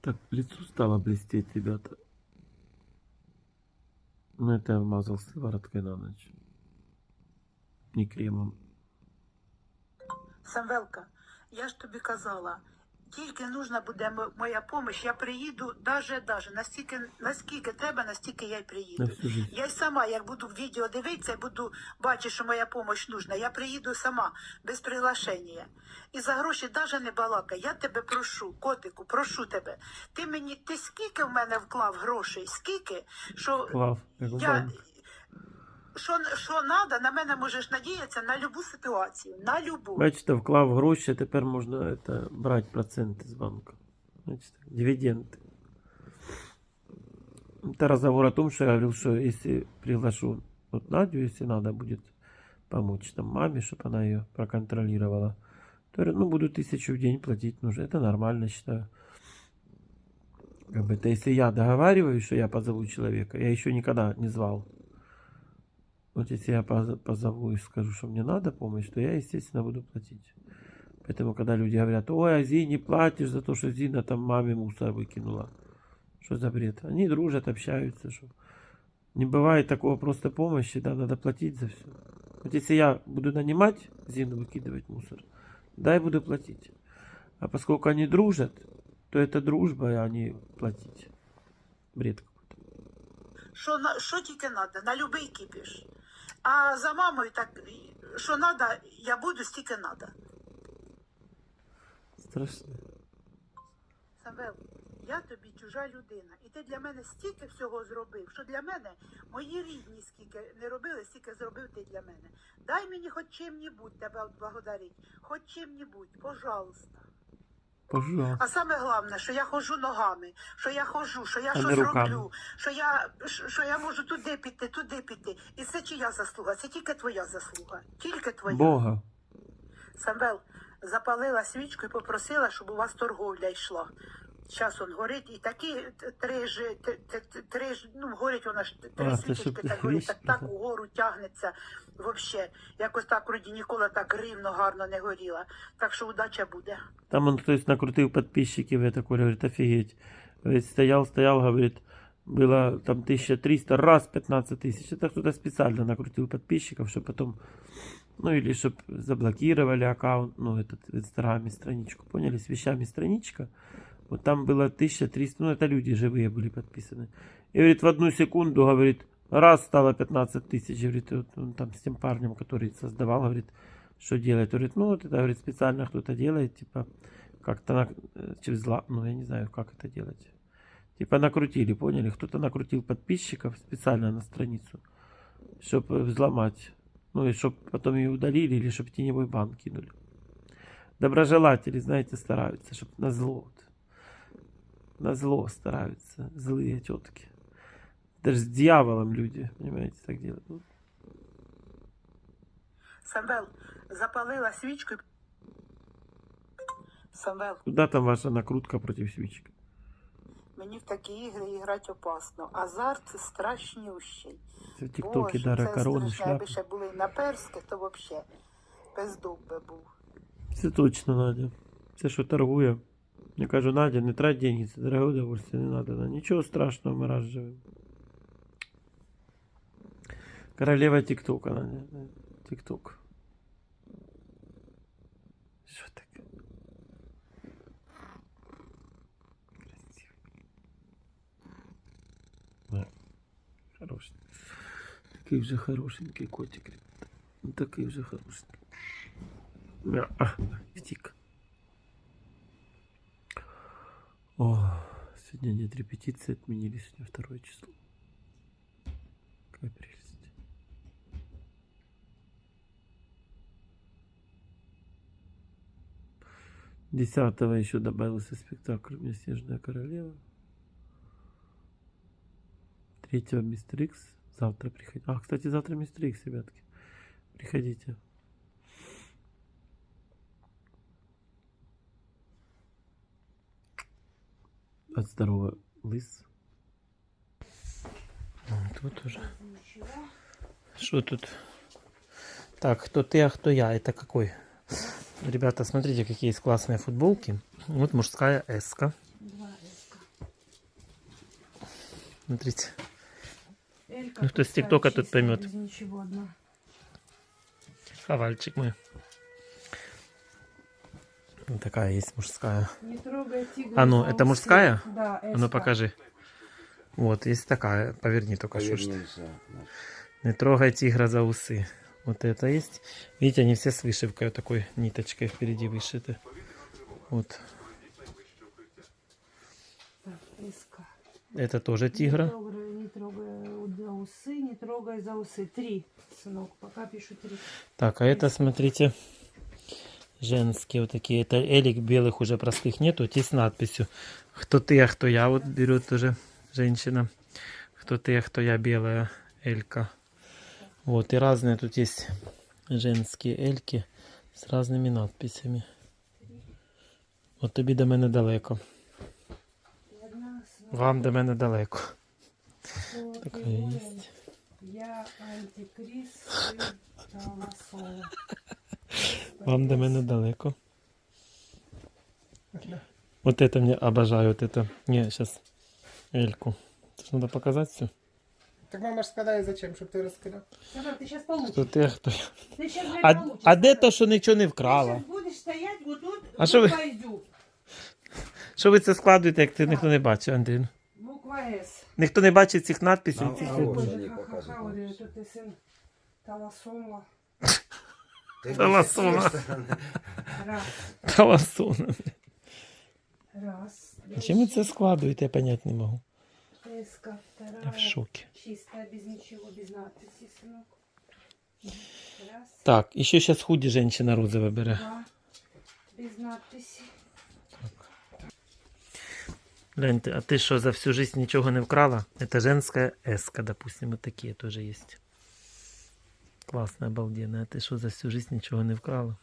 Так, лицо стало блестеть, ребята. Ну, это я вмазал сывороткой на ночь. Не кремом. Самвелка, я ж тобі казала, тільки нужна буде моя допомога, я приїду даже, даже, настільки, наскільки треба, настільки я й приїду. Я й сама, як буду відео дивитися, буду бачити, що моя допомога нужна, я приїду сама, без приглашення. І за гроші навіть не балакай. Я тебе прошу, котику, прошу тебе. Ти мені, ти скільки в мене вклав грошей? Скільки? Що Клав, я що, що надо, на мене можеш надіятися на любу ситуацію, на любу. Бачите, вклав гроші, тепер можна это, брати проценти з банку. Бачите, дивиденди. Это разговор о том, что я говорил, что если приглашу вот Надю, если надо будет помочь там маме, чтобы она ее проконтролировала, то говорю, ну, буду тысячу в день платить нужно. Это нормально, считаю. Как бы это если я договариваюсь, что я позову человека, я еще никогда не звал. Вот если я поз- позову и скажу, что мне надо помощь, то я, естественно, буду платить. Поэтому, когда люди говорят, ой, а Зине платишь за то, что Зина там маме мусор выкинула. Что за бред? Они дружат, общаются. Что... Не бывает такого просто помощи, да, надо платить за все. Вот если я буду нанимать Зину выкидывать мусор, да, я буду платить. А поскольку они дружат, то это дружба, а не платить. Бред какой-то. на- що треба, на любий кипіш. А за мамою так, що треба, я буду, стільки треба. Страшно. Самвел, я тобі чужа людина, і ти для мене стільки всього зробив, що для мене мої рідні скільки не робили, стільки зробив ти для мене. Дай мені хоч чим-небудь тебе отблагодарить, хоч чим-небудь, пожалуйста. Пожалуйста. А саме головне, що я ходжу ногами, що я ходжу, що я А щось роблю, що я, що я можу туди піти, туди піти. І це чия заслуга? Це тільки твоя заслуга. Тільки твоя. Бога. Самвел запалила свічку і попросила, щоб у вас торговля йшла. Зараз он горить, і такі т- три ж, т- т- т- три ж, ну, горить вона ж, три А, це свічечки щоб так горить, вісь- так, так угору тягнеться. Вообще, якось так вроді ніколи так рівно, гарно не горіла. Так що удача буде. Там он, то есть, накрутил подписчиков, я такой, говорит, офигеть. Говорит, стоял, стоял, говорит, было там 1300, раз 15 тысяч. Это кто-то специально накрутил подписчиков, чтобы потом, ну или чтобы заблокировали аккаунт, ну этот в инстаграме страничку, поняли, с вещами страничка. Вот там было 1300, ну это люди живые были подписаны. И говорит, в одну секунду, говорит, раз стало 15 тысяч, говорит, вот он там с тем парнем, который создавал, говорит, что делает? Говорит, ну вот это, говорит, специально кто-то делает, типа, как-то на, э, через ну я не знаю, как это делать. Типа накрутили, поняли? Кто-то накрутил подписчиков специально на страницу, чтобы взломать. Ну и чтобы потом ее удалили или чтобы теневой бан кинули. Доброжелатели, знаете, стараются, чтобы на зло. На зло стараются злые тетки. Даже с дьяволом люди, понимаете, так делают. Самвел запалила свічку. і- Самвел, Куда там ваша накрутка против свечек? мені в такі ігри грати опасно. Азарт страшнющий. ТикТоке Боже, Дара це Короны, страшне. Якби ще були на перське, то взагалі пиздук би був. Це точно, Надя. Це що торгує. Я кажу, Надя, не трать деньги, це дороге удовольствие, не надо. Нічого страшного, ми раз живемо. Королева ТикТока, Надя. ТикТок. Що таке? Да. Хороший. Такий вже хорошенький котик, Такий вже хорошенький. Втік. О, сегодня нет репетиции, отменили сегодня второе число. Какая прелесть. Десятого еще добавился спектакль «У меня снежная королева». Третьего Мистер Икс. Завтра приходите. А, кстати, завтра Мистер Икс, ребятки. Приходите. От здорового лыс. Тут уже. Что тут? Так, кто ты, а кто я? Это какой? Ребята, смотрите, какие есть классные футболки. Вот мужская эска. Два эска. Смотрите. Элька, Ну, кто с ТикТока тут поймет. Без ничего одна. Хавальчик мой. Такая есть мужская. Не трогай тигра А ну, это мужская? Да, А ну покажи. Вот, есть такая. Поверни только что. Не трогай тигра за усы. Вот это есть. Видите, они все с вышивкой, вот такой ниточкой впереди вышиты. Вот. Так. Это тоже Не тигра. трогай, не трогай за усы, не трогай за усы. Три, сынок, пока пишу три. Так, а это, смотрите, женские вот такие. Это элик белых уже простых нету. Вот есть с надписью «Кто ты, а кто я». Вот берет тоже женщина. «Кто ты, а кто я» белая элька. Вот, и разные тут есть женские эльки с разными надписями. От тобі до мене далеко. И одна, сынок, Вам до мене далеко. что ты Такая воин, есть. Я антикрист, сын Таласола. Вам до мене далеко. Вот это мне обожаю, вот это. Не, сейчас эльку. Это ж надо показать все. Так мама ж складає зачем, щоб ти розкидав? Сынок, ты сейчас получишь. Хто ти, а хто я. Ты сейчас, блядь, А, получишь. а де Сынок. то, що нічого не Ты вкрала? сейчас будешь стоять вот тут, А що ви- буква «Ю». Що ви це складуєте, як це ніхто не бачить, Андрій? Буква С. Ніхто не бачить цих надписів. А- цих... а цих- ось. Боже, они ха-ха-ха, показывают говорю, надписи. это ты сын Таласола. Ти Та ласуна. бачиш, з цієї сторони. Раз, Таласуна. раз. А Чим ви це складуєте, я понять не можу. Эска, Я в вторая. шокі. Чистая, без ничего, без надписи, сынок. Раз, Так, і ще зараз худі жінка розове бере. два, без надписи. Гляньте, а ти що, за всю жизнь нічого не вкрала? Это женская эска, допустим, вот такие тоже есть. Классно, обалденно. А ты что, за всю жизнь ничего не вкрала?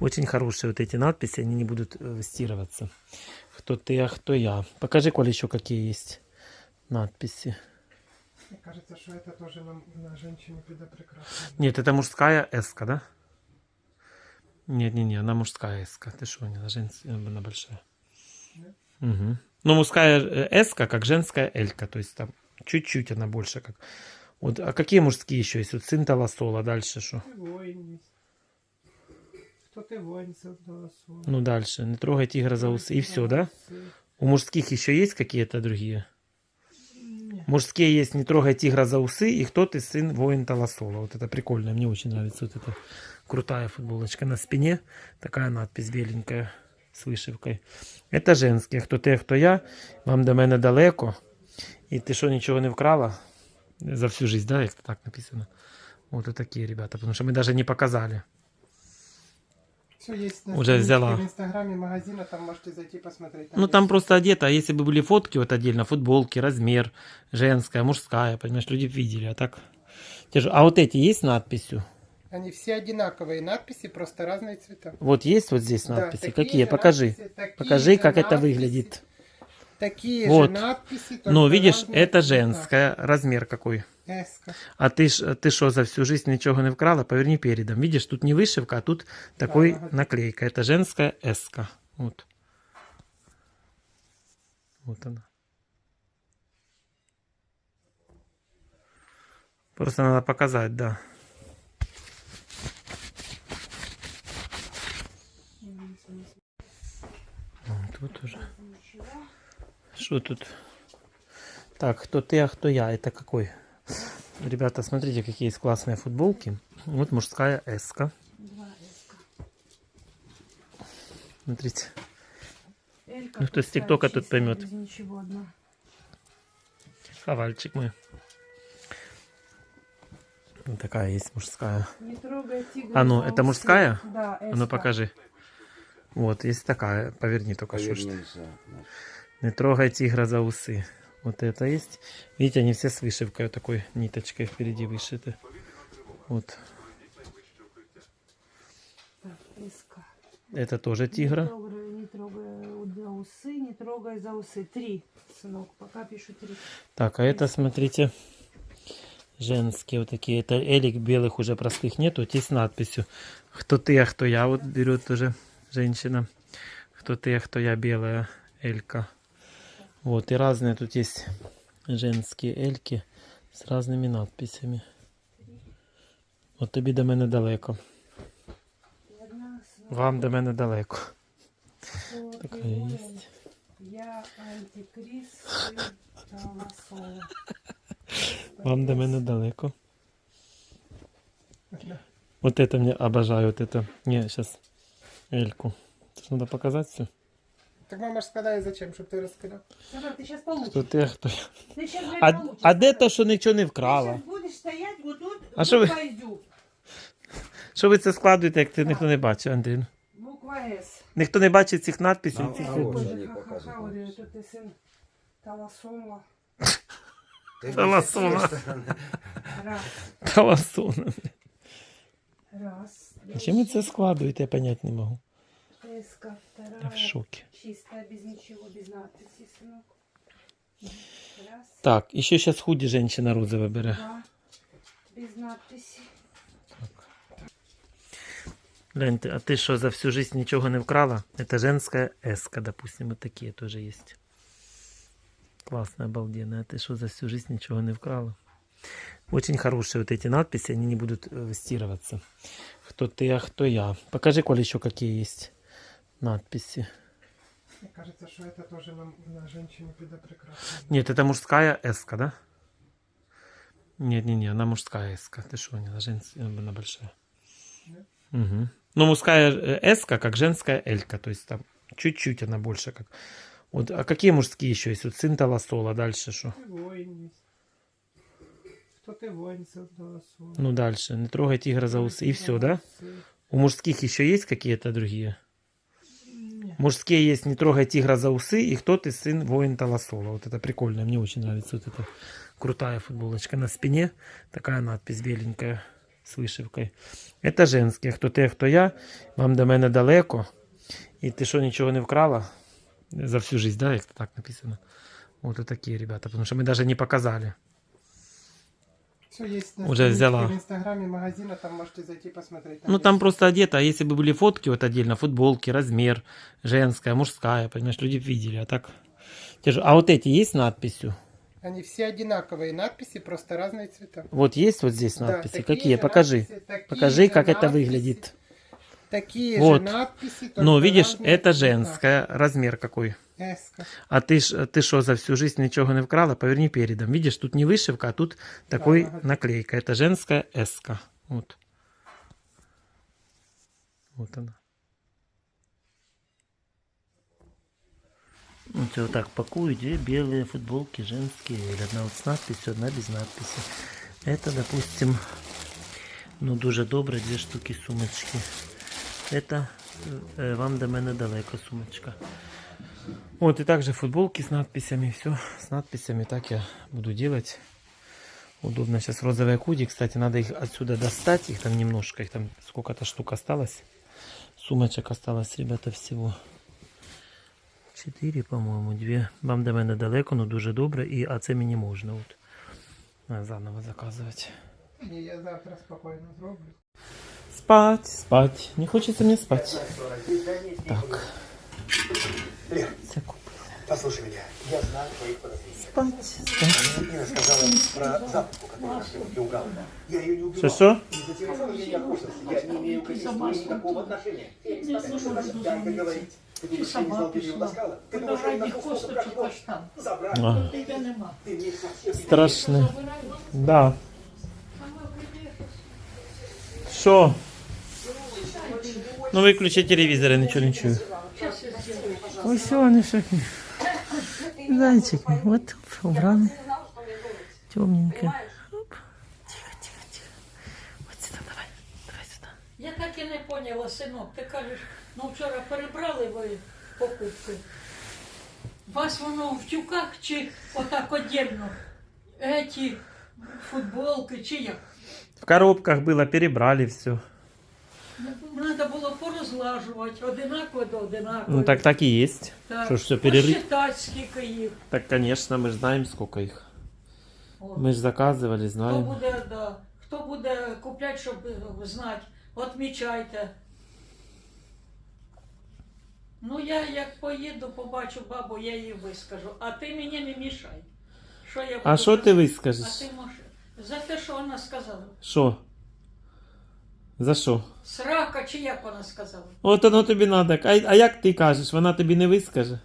Очень хорошие вот эти надписи, они не будут э, стирываться. Кто ты, а кто я. Покажи, Коля, еще какие есть надписи. Мені кажеться, що це теж на, на жінку піде прекрасно. Нет, это мужская эска, да? Нет, не, не, она мужская эска. Ты что, она женская, она большая. Нет? Угу. Ну, мужская э, эска, как женская элька, то есть там чуть-чуть она больше как. Вот, а какие мужские еще есть? Вот сын Таласола, дальше что? Ти воїн є. Хто ти воїн, це голосує. Ну, дальше. Не трогай тигра за усы. И все, да? У мужских еще есть какие-то другие? Ні. Мужские есть не трогай тигра за усы и кто ты сын воин Таласола. Вот это прикольно, мне очень нравится вот эта крутая футболочка на спине. Такая надпись беленькая с вышивкой. Это женские. Хто ти, а хто я. Вам до мене далеко. І ти що, нічого не вкрала? За всю жизнь, да, як то так написано? Вот такие ребята, потому что мы даже не показали. Все є на Уже сторінці взяла. в інстаграмі магазина, там можете зайти посмотреть. Ну, там просто одето, а если бы были фотки вот отдельно, футболки, размер, женская, мужская, понимаешь, люди б видели, а так... Те же- А вот эти есть с надписью? Они все одинаковые надписи, просто разные цвета. Вот есть вот здесь Да, надписи? такие Какие? же Покажи. надписи, такие Покажи, же как это надписи, выглядит. Такие Вот. же надписи, Ну, видишь, это женская. Размер какой? Эска. А ты ж, ты что, за всю жизнь ничего не вкрала? Поверни передом. Видишь, тут не вышивка, а тут такой ага. наклейка. Это женская эска. Вот. Вот она. Просто надо показать, да. Вот Тут уже. Что тут? Так, кто ты, а кто я? Это какой? Ребята, смотрите, какие есть классные футболки. Вот мужская эска. Два эска. Смотрите. Элька, Ну, кто с ТикТока тут поймет. Без ничего одна. Хавальчик мой. Вот такая есть мужская. Не трогай тигра А ну, это мужская? Да, А ну эска. покажи. Вот, есть такая. Поверни только что. что. Повернися. Не трогай тигра за усы. Вот это есть. Видите, они все с вышивкой, вот такой ниточкой впереди вышиты. Вот. Это тоже Не тигра. трогай, не трогай за усы, не трогай за усы. Три, сынок, пока пишу три. Так, а это, смотрите, женские вот такие. Это элик белых уже простых нету. Есть с надписью «Кто ты, а кто я». Вот берет тоже женщина. «Кто ты, а кто я» белая элька. Вот, и разные тут есть женские эльки з різними надписями. От тобі до мене далеко. Одна снова. Вам до мене далеко. Кто ты Такая воин? есть. Я антикрист, сын Толмасова. Вам до мене далеко. Вот это мне обожаю, вот это. Не, сейчас эльку. Это ж надо показать все. Так мама ж складає зачем, щоб ти розкидав? Саша, ты сейчас получишь. Хто ти, а хто я. Ты сейчас, блядь, А, получишь. а де то, що нічого не Ты вкрала? сейчас будешь стоять вот тут, А що ви- буква «Ю». Що ви це складуєте, як це ніхто не бачить, Андрій? Буква С. Ніхто не бачить цих надписів. А- цих... а Боже, вот. они ха-ха-ха, показывают. говорю, что ты сын Таласома. Ты Толосуна. мне с той стороны. Раз, Колосона. раз. А Чим ви це складуєте, я понять не можу. Эска, Я вторая. в шокі. Чистая, без ничего, без надписи, сынок. Раз, Так, і ще зараз худі жінка розове бере. два, без надписи. Гляньте, а ти що, за всю жизнь нічого не вкрала? Это женская эска, допустим, вот такие тоже есть. Классно, обалденно. А ты что, за всю жизнь ничего не вкрала? Очень хорошие вот эти надписи, они не будут э, стирываться. Кто ты, а кто я. Покажи, Коля, еще какие есть надписи. Мені кажеться, що це теж на, на жінку піде прекрасно. Нет, это мужская эска, да? Нет, не, не, она мужская эска. Ты что, не, она женская, она большая. Угу. Ну, мужская э, эска, как женская элька, то есть там чуть-чуть она больше как. Вот, а какие мужские еще есть? Вот сын Толосола, дальше что? Ти воїн є. Хто ти воїн, це Толосуна. Ну, дальше. Не трогай тигра за усы. И все, да? У мужских еще есть какие-то другие? Ні. Мужские есть «Не трогай тигра за усы» и «Кто ты, сын воин Толосола». Вот это прикольно, мне очень нравится вот эта крутая футболочка. На спине такая надпись беленькая с вышивкой. Это женские «Кто ты, а кто я», «Вам до мене далеко». И ты что, ничего не вкрала? За всю жизнь, да, как так написано? Вот вот такие ребята, потому что мы даже не показали. Все є на Уже страничці взяла. в інстаграмі магазина, там можете зайти посмотреть. Ну, там просто одето, а если бы были фотки вот отдельно, футболки, размер, женская, мужская, понимаешь, люди б видели, а так... те же- А вот эти есть с надписью? Они все одинаковые надписи, просто разные цвета. Вот есть вот здесь Да, надписи? такие Какие? же Покажи. надписи, такие Покажи, же как это надписи, выглядит. Такие Вот. же надписи, Ну, видишь, это цвета. женская, размер какой. Эска. А ты ж, ты что, за всю жизнь ничего не вкрала? Поверни передом. Видишь, тут не вышивка, а тут такой Ага. наклейка. Это женская эска. Вот. Вот она. Вот вот так пакую две белые футболки женские. Или Одна вот с надписью, одна без надписи. Это, допустим, ну дуже добре, две штуки сумочки. Это э, вам до мене далеко сумочка. Вот и также футболки с надписями, все с надписями, так я буду делать. Удобно сейчас розовые куди, кстати, надо их отсюда достать, их там немножко, их там сколько-то штук осталось. Сумочек осталось, ребята, всего. Чотири, по-моєму, дві. Вам до мене далеко, но дуже добре, і, а це мені можна. От. Надо заново заказувати. Ні, я завтра спокійно зроблю. Спать, спать. Не хочется мне спать. Так. Це куплю. Послушай меня, я знаю твоих подозрений. Спать, спать. Нина сказала про запаху, которую ты лгал. Я ее не убивал. Что-что? Из-за телефона я не опустился. Я не имею к истории никакого отношения. Ты думаешь, я не знал, ты ее? Ты я не забрать? А, мне совсем не страшно. Да. Що? Ну виключи телевізор, я нічого не чую. Ось все, вони шахи. Зайчики, от убрали. Темненько. Оп. Тихо, тихо, тихо. От сюди, давай. Давай сюди. Я так і не поняла, синок. Ти кажеш, ну вчора перебрали ви покупки. Вас воно в тюках чи отак одільно? Еті футболки чи як? В коробках было, перебрали все. Треба було порозлажувати одинаково до одинаково. Ну так так и есть. Так. Що ж все перерыть? Посчитати, скільки їх. Так, конечно, мы же знаем, сколько их. От. Ми ж заказували, Хто знаємо. буде, да, хто буде купляти, щоб е, знати, отмічайте. Ну, я як поїду, побачу бабу, я їй вискажу. А ти мені не мішай. Що я А що ти вискажеш? А ти можеш. За те, що вона сказала. Що? За що? Срака чи як вона сказала? От воно тобі надо. А, а як ти кажеш, вона тобі не вискаже?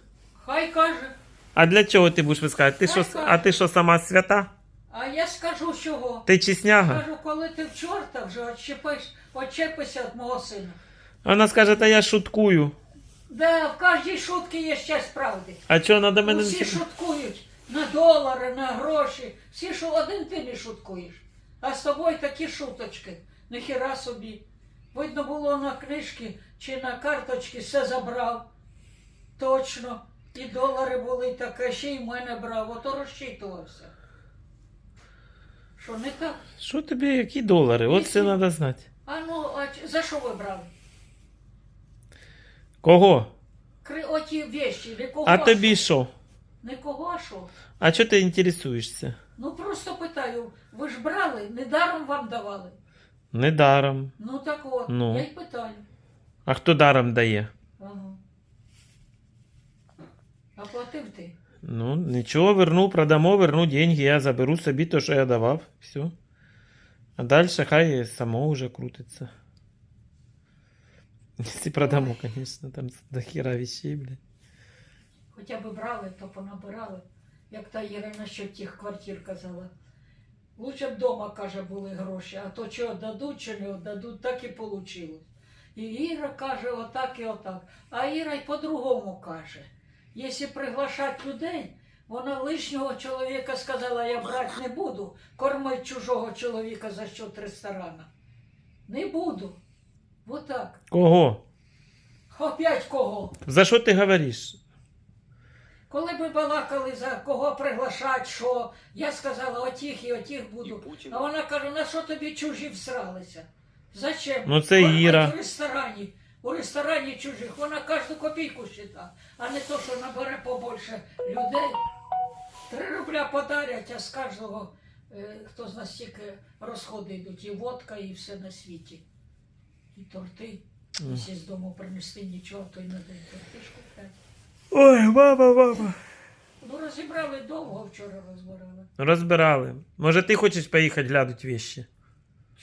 Хай каже. А для чого ти будеш вискати? Ти що, а ти що сама свята? А я скажу чого. Ти чесняга? Кажу, коли ти в чорта вже отчепиш, отчепися від мого сина. Вона скаже, та я шуткую. Да, в кожній шутці є щось правди. А чого вона до мене не шуткують на долари, на гроші. Всі що один ти не шуткуєш. А з тобою такі шуточки. Ніхіра собі. Видно було на книжці чи на карточці все забрав. Точно. І долари були таке, ще й мене брав, ото розчитувався. Що не так? Що тобі, які долари? От це треба знати. А ну, а за що ви брали? Кого? Кри оті вещі, не кого А тобі що? Не кого а що? А чого ти інтересуєшся? Ну просто питаю, ви ж брали, недаром вам давали. Недаром. Ну так от, Ну. я й питаю. А хто даром дає? Ага. А платив ти? Ну, нічого, верну, продамо, верну деньги, я заберу собі те, що я давав. Все. А далі хай само вже крутиться. Якщо продамо, звісно, там до хіра вещей, блядь. Хоча б брали, то понабирали. Як та Ірина, що тих квартир казала. Лучше б дома, каже, були гроші, а то чи отдадуть, чи не отдадуть, так і вийшло. І Іра каже отак і отак. А Іра й по-другому каже. Якщо приглашати людей, вона лишнього чоловіка сказала, я брати не буду, кормить чужого чоловіка за счет ресторана. Не буду. Вот так. Кого? Опять кого? За що ти говориш? Коли ми балакали за кого приглашати, що я сказала отіх і отіх буду. А вона каже, на що тобі чужі всралися? Зачем? Ну, це Іра. У ресторані. У ресторані чужих. Вона кожну копійку счита, а не то, що набере побольше людей. Три рубля подарять, а з кожного, е, хто з нас стільки розходи йдуть, і водка, і все на світі. І торти. Якщо з дому принести нічого, то й на день торти ж купляти. Ой, мама, мама. Ну, розібрали довго вчора розбирали. Розбирали. Може, ти хочеш поїхати глянути вещи?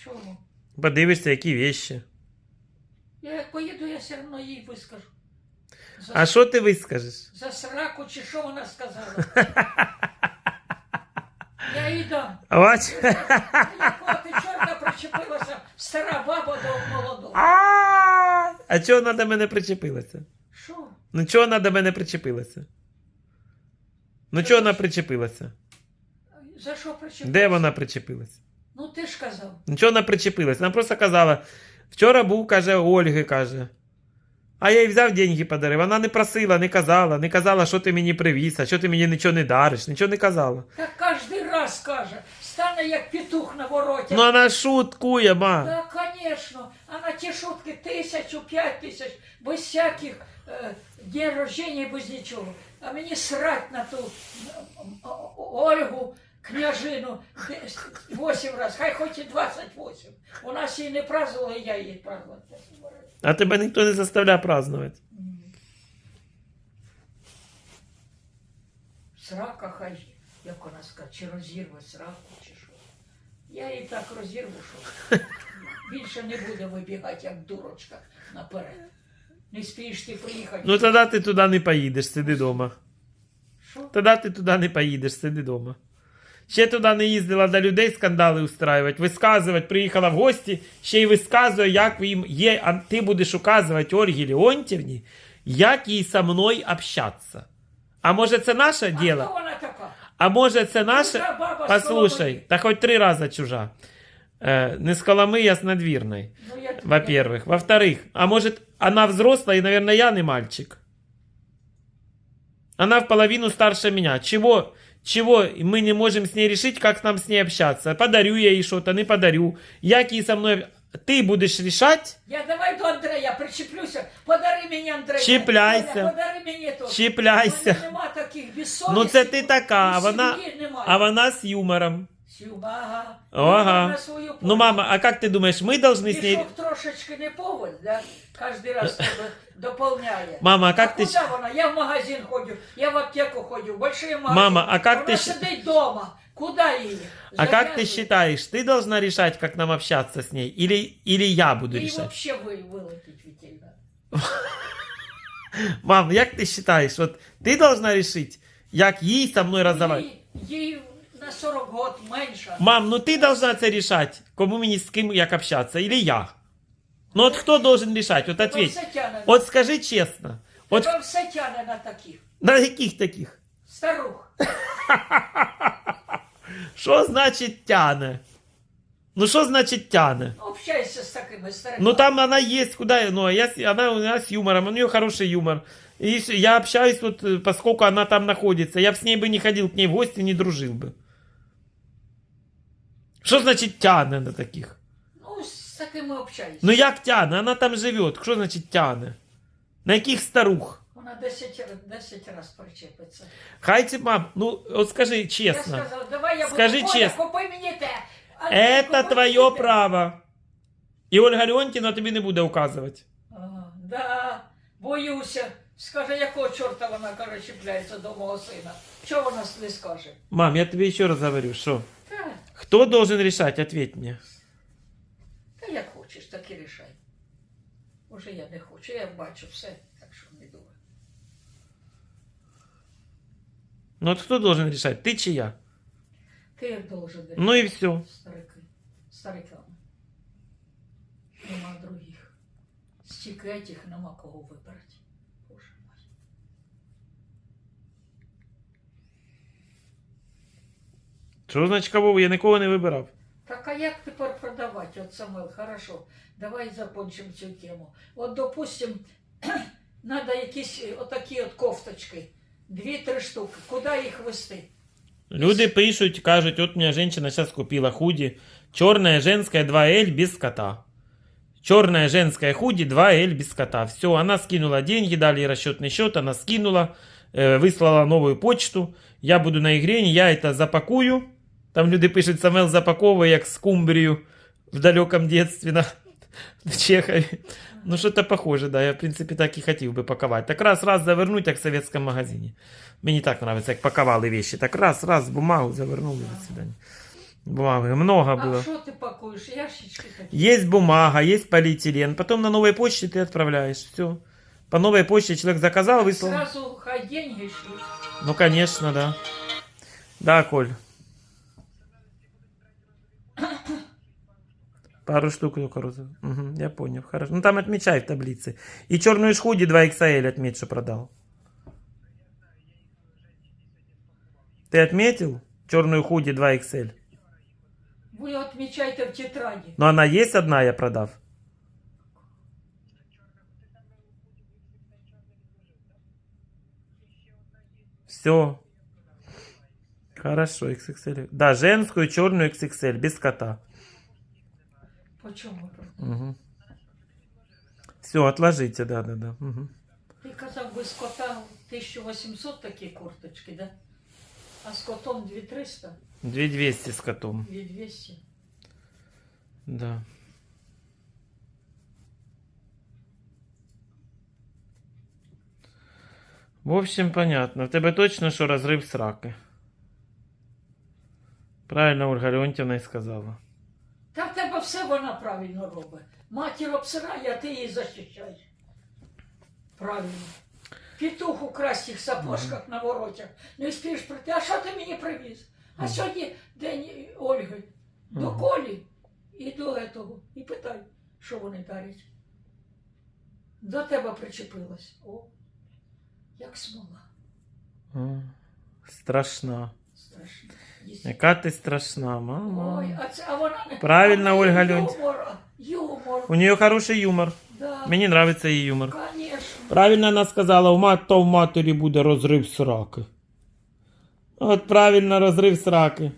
Чому? Подивишся, які вещи. Я як поїду, я все одно їй вискажу. За, А що ти вискажеш? за сраку чи що вона сказала? я їй дам. Бач? Якого ти чорта причепилася стара баба до молодого. А А чого вона до мене причепилася? Ну чого вона до мене причепилася? Ну чого вона причепилася? За що причепилася? Де вона причепилася? Ну ти ж казав. Ну чого вона причепилася? Вона просто казала, вчора був, каже, у Ольги, каже. А я їй взяв деньги подарив. Вона не просила, не казала, не казала, що ти мені привіз, а що ти мені нічого не дариш, нічого не казала. Так кожен раз каже. Стане як петух на вороті. Ну вона шуткує, ма. Да, конечно. А на ті шутки тисячу, п'ять тисяч, без всяких день рождения, без нічого. А мені срать на ту е, Ольгу, княжину, де- вісім раз, хай хоч і 28. У нас її не празднували, я її празднувати. А тебе ніхто не заставляє празднувати. Срака хай, як вона скаже, чи розірве сраку, чи що. Я її так розірву, що більше не буде вибігати, як дурочка наперед. Не спієш ти приїхати. Ну тоді ти туди не поїдеш, сиди вдома. Що? Тоді ти туди не поїдеш, сиди вдома. Ще туди не їздила до людей скандали устраювати, висказувати, приїхала в гості, ще й висказує, як їм є, а ти будеш указувати Ольгі Леонтівні, як їй со мною общатися. А може це наше А діло? хто вона така? А може це наше. Чужа баба з та хоч три рази чужа. Э, не с Коломы, я с надвирной. Ну, я, Во-первых. Во-вторых, а может, она взрослая, и, наверное, я не мальчик. Она в половину старше меня. Чего, чего мы не можем с ней решить, как нам с ней общаться? Подарю я ей что-то, не подарю. Як ей со мной... Ти будеш рішати, Я давай до Андрея причеплюся. Подари мені Андрея. Чіпляйся. Оля, Подари мені то. чіпляйся. У мене нема таких безсовісних. Ну це ти така, а і вона, сім'ї немає. а вона з юмором. Сюба, ага. Ага. На свою Ну, мама, а как ты думаешь, мы должны с ней... Пішов трошечки не повод, да? Кожен раз тебе дополняє. Мама, а как а ты... куди вона? Я в магазин ходю, я в аптеку ходю, в большой магазин. Мама, а как вона ты щ- сидить дома. Куда її? А как ты Зав'язуй. считаешь, ты должна решать, как нам общаться с ней, или, или я буду Їй решать? вообще ви, вилетить вітельно. Мам, як ти считаешь, вот ты должна решить, як їй со мной разговаривать? Їй, їй на 40 год менше. Мам, ну ты должна це решать, кому мені з ким як общаться, или я? Ну от кто должен решать? Вот ответь. все тяне, Вот скажи честно. От тебе все тяне на таких. на яких таких? Старух. Що значить тяне? Ну що значить тяне? Общайся з такими стариками. Ну там она есть, куда, ну, а я, с- она у нас с юмором, у нее хороший юмор. И с- я общаюсь, вот, э, поскольку она там находится. Я бы с ней бы не ходил к ней в гости, не дружил бы. Что значит тяне на таких? Ну, з такими общайся. Ну як тяне? Она там живет. Что значит тяне? На яких старух? Вона 10, раз- 10 раз причепиться. Хай ти, мам, ну от скажи Я честно. давай я Скажи буду чесно. Купи мені те. А ти Это купи твое мені те. право. І Ольга Леонтьевна тобі не буде указувати. Ага, да, боюся. Скаже, якого чорта вона каже, чіпляється до мого сина. Чого вона не скаже? Мам, я тебе еще раз говорю, что? Та, Кто должен решать? Ответь мне. та як хочеш, так і рішай. Уже я не хочу, я бачу все, так що не думай. Ну вот кто должен решать? Ты чи я? Ти як должен рішати. Ну и все. Старики, стариками. Нема других. Стільки этих нема кого вибрати. Що значить кого? Я нікого не вибирав. Так а як тепер продавати? От Самвел, хорошо, давай закончимо цю тему. От, допустим, надо якісь е, отакі от кофточки, дві-три штуки. Куди їх вести? Люди пишут, кажут, вот у меня женщина сейчас купила худи. Черная женская 2L без кота. Черная женская худи 2L без кота. Все, она скинула деньги, дали ей расчетный счет, она скинула, э, выслала новую почту. Я буду на игре, я это запакую. Там люди пишут, Самел запаковує, як скумбрію в далеком детстве на, в Чехові. Ну, что-то похоже, да. Я, в принципе, так и хотел бы паковать. Так раз-раз завернуть, як в советском магазине. Мені так нравится, як паковали вещи. Так раз-раз бумагу завернули, до свидания. Бумаги много А было. що ти пакуєш? Ящички такі? Есть бумага, есть полиэтилен. Потом на новой почте ты отправляешь. Все. По новой почте человек заказал, выслал. Сразу хай деньги шлють. Ну, конечно, да. Да, Коль. Пару штук только розовых. Мгм, я понял. Хорошо. Ну там отмечай в таблице. И черную шхуди 2XL отметь, что продал. Ты отметил? Черную худи 2XL. Ви відмічайте в тетраді. Но она есть одна, я продав. Все. Хорошо, XXL. Да, женскую черную XXL, без кота. По чому? Угу. Все, отложите, да, да, да. Угу. Ти казав, без кота 1800 такі курточки, да? А з котом 2300, 2200 с котом. 2200. Да. В общем, понятно. В тебе точно, що розрив сраки. Правильно Ольга Леонтьевна і сказала. Та в тебе все вона правильно робить. Матір обсирає, а ти її захищаєш. Правильно. Петух у красних сапожках на воротях. Не встигш прийти. А що ти мені привіз? А сьогодні день Ольги. До. Колі і до этого. І питай, що вони дарять. До тебе причепилась. О, як смола. М, Страшна. Страшно. Яка ти страшна, мама. Ой, а, це, а вона не... Правильно, а Ольга Леонтьєвна. Юмор, юмор. У нее хороший юмор. Да, Мені нравится її юмор. конечно. Правильно вона сказала, у мат то в матері буде розрив сраки. От правильно розрив сраки.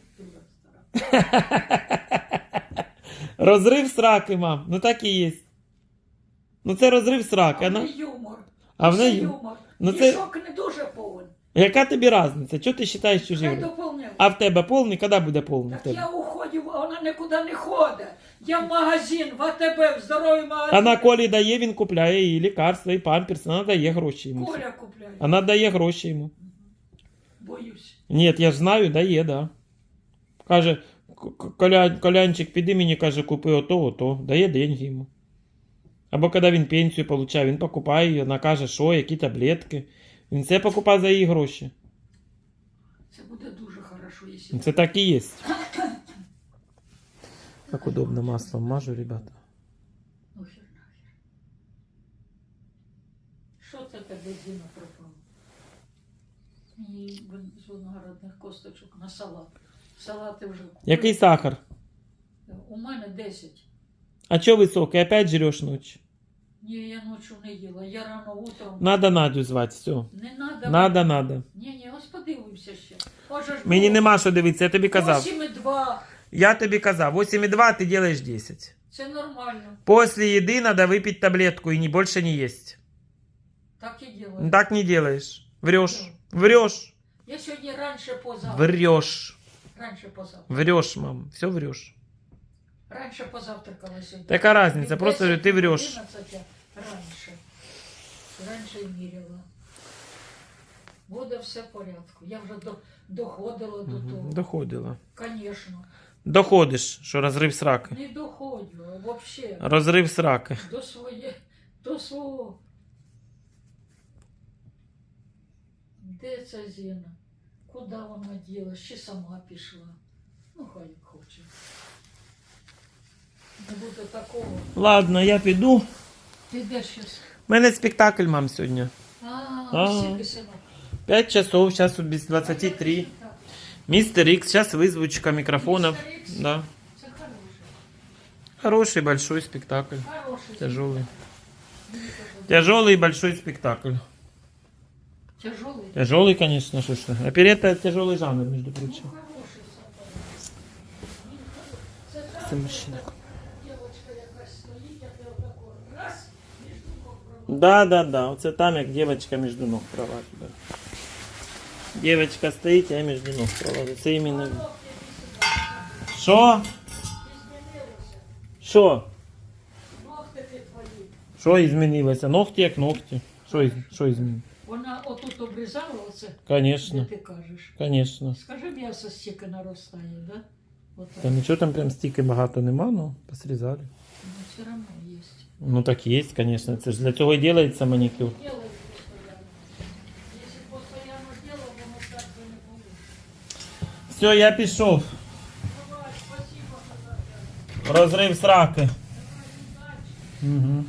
Розрив сраки, мам. Ну так і є. Ну це розрив сраки. А Вона... не юмор. А в неї. юмор. Ну, це- Мішок не дуже повен. Яка тобі різниця? Чого ти вважаєш чужі? Хай гроші? доповняє. А в тебе повний? Коли буде повний? В Так тебе? я уходю, а вона нікуди не ходить. Я в магазин, в АТБ, в здоровий магазин. А на Колі дає, він купляє і лікарства, і памперси. Вона дає гроші йому. Коля купляє. Вона дає гроші йому. Боюсь. Ні, я ж знаю, дає, да. Каже, «К- к- Коля, Колянчик, піди мені, каже, купи ото, ото. Дає деньги йому. Або коли він пенсію получає, він покупає її, вона каже, що, які таблетки. Він все покупає за її гроші. Це буде дуже хорошо, якщо... Це так і є. Так удобно маслом мажу, ребята. Ну, хер нахер. Що це тебе Діна пропав? Мені з виноградних косточок на салат. Салати вже купили. Який сахар? У мене 10. А чо високий? Опять жреш ночі? Ні, я ночі не їла. Я рано утром. Надо Надю звати, все. Не надо. Надо, надо. Ні, ні, ось подивимося ще. Може ж Мені було нема що дивитися, я тобі казав. 8,2. Я тобі казав, 8,2 ти делаешь 10. Це нормально. После еды надо выпить таблетку и не больше не есть. Так і ділаю. Так не делаешь. Врешь. Врешь. Я сьогодні раніше позавтракала. Врешь. Раніше позавтракала. Врешь, мам. Все врешь. Раніше позавтракала сьогодні. Така разниця, Від просто 10 ти врешь. 11 Раніше. Раніше і міряла. Буде все в порядку. Я вже до, доходила до того. Доходила. Звісно. Доходиш, що розрив сраки. Не доходжу, взагалі. Розрив сраки. До своє, до свого. Де ця Зіна? Куди вона ділась? Чи сама пішла? Ну, хай як хоче. Не буде такого. Ладно, я піду. Ти де щас? У мене спектакль, мам, сьогодні. А, А. скільки синок? 5 часов, зараз без 23. Так, Мистер Икс, сейчас вызвучка микрофонов. Мистер Ікс? Да. Це хороший. Хороший большой спектакль. Хороший. Тяжелый. Тяжелый большой спектакль. Тяжелый. Тяжелый, конечно, что ж. ты. Оперетта тяжелый жанр, между Ну, прочим. хороший собака. Це та Це мужчина. Да, да, да. Оце там як девочка между ног пролазить. Да. Девочка стоїть, а я между ног пролазить. Це іменно. Що? Що? Ногти ти твої. Що змінилося? Ногті як ногті. Що, із- що змінилося? Вона отут обрізала оце, де Конечно, ти кажеш. конечно. Скажи, м'ясо стільки наростає, да? Отак. Та нічого там прям стільки багато нема, ну, посрізали. Ну, все равно є. Ну так є, конечно. Це ж для цього і робиться манікюр. Все, я пішов. Розрив сраки. Угу.